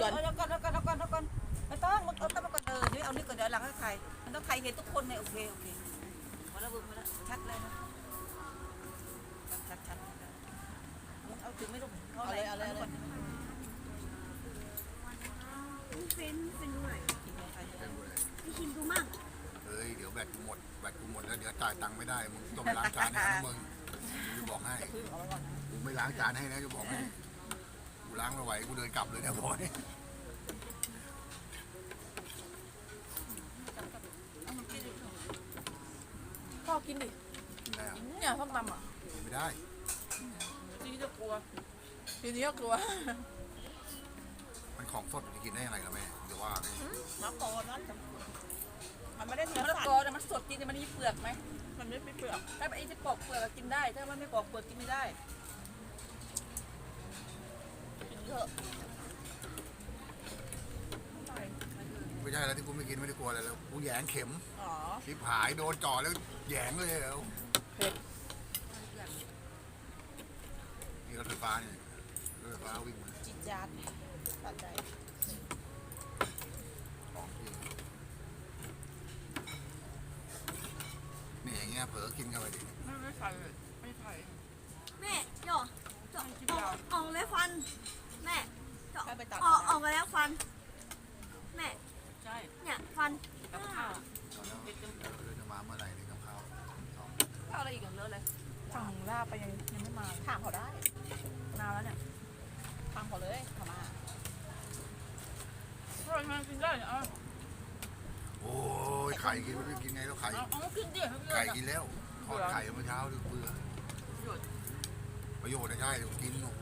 ก่อนเอาก่อนเอาก่อนเอาก่อนก่อนไม่ต้องมึงเอาต้อมาก่อนเออนี่เอานี่ก่อนเดี๋ยวหลังให้ใครมันต้องใครเห็นทุกคนเนี่ยโอเคโอเคมาแล้วบึ้มาแล้วชัดเลยนะชัดชัดมึงเอาถึงไม่ต้องเอาเลยเอาเลยเอาเลยเป็นเป็นด้วยพี่คินดูมั่งเฮ้ยเดี๋ยวแบตกูหมดแบตกูหมดแล้วเดี๋ยวจ่ายตังค์ไม่ได้มึงต้องล้างจานให้นะมึงจะบอกให้กูไม่ล้างจานให้นะจะบอกให้ ล้างไม่ไหวกูเดินกลับเลยนะบอยเอามันกินดิพ่อกินดิกินแล้วเนี่ยส้มตำอะกินไม่ได้ทีนี้จะกลัวทีนี้ก็กลัวมันของสดมันจะกินได้ยังไงล่ะแม่เดี๋ยวว่าไงมะกอกนั้นมันไม่ได้มะเนื้อละสัตกอว์เนี่ยมันสดจริงแต่มันมีเปลือกไหมมันไม่มีเปลือก ถ้าไอ้ที่ปอกเปลือกอะกินได้ ถ้ามันไม่ปอกเปลือกกินไม่ได้กิน เยอะไม่ใช่แล้วที่กูไม่กินไม่ได้กลัวอะไรแล้วกูแหยงเข็มอ๋อชิบหายโดนจ่อแล้วแหยงเลยแล้วเผ็ดนี่รถไฟฟ้านี่รถไฟฟ้าวิ่งมาจิตจาดตัดใจของจริงนี่อย่างเงี้ยเผลอกินเข้าไปดิไม่ไม่ใส่ไม่ใส่ แม่จ่อจ่อออกออกแล้วฟัน แม่จ่อ ให้ไปตัด ออกออกมา แล้วฟันแม่ ใช่เนี่ย ฟันกับข้าวตอนแล้วเผ็ดจังเดี๋ยวจะมาเมื่อไหร่เนี่ยกับข้าวสองข้าวอะไรอีกอย่างเยอะเลยสั่งลาบไปยังยังไม่มา ถามเขาได้ นานแล้วเนี่ยถามเขาเลยเขามาอร่อยมากกินได้เอาโอ้ยไข่กินไม่ได้กินไงแล้วไข่เอาเอากินดิให้เยไก่อะกินแล้วทอดไข่เมื่อเช้าดูเบื่อประโยชน์ประโยชน์นะใช่เดี๋ยวกินโอ้โห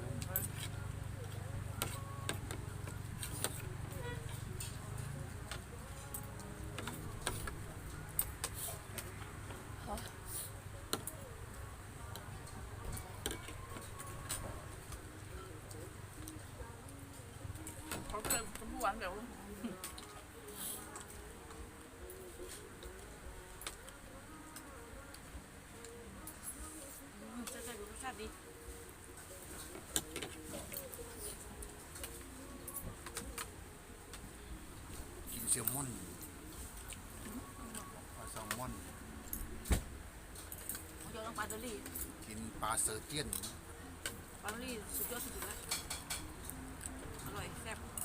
เขาเค ยชมพูหวานแบบใช่ใช่รสชาติดีกินแซลมอนปลาแซลมอนของเยอะต้องปลาเดอรี่กินปลาเซอร์เจียน ปลาเดอรี่สุดยอดสุดๆแล้ว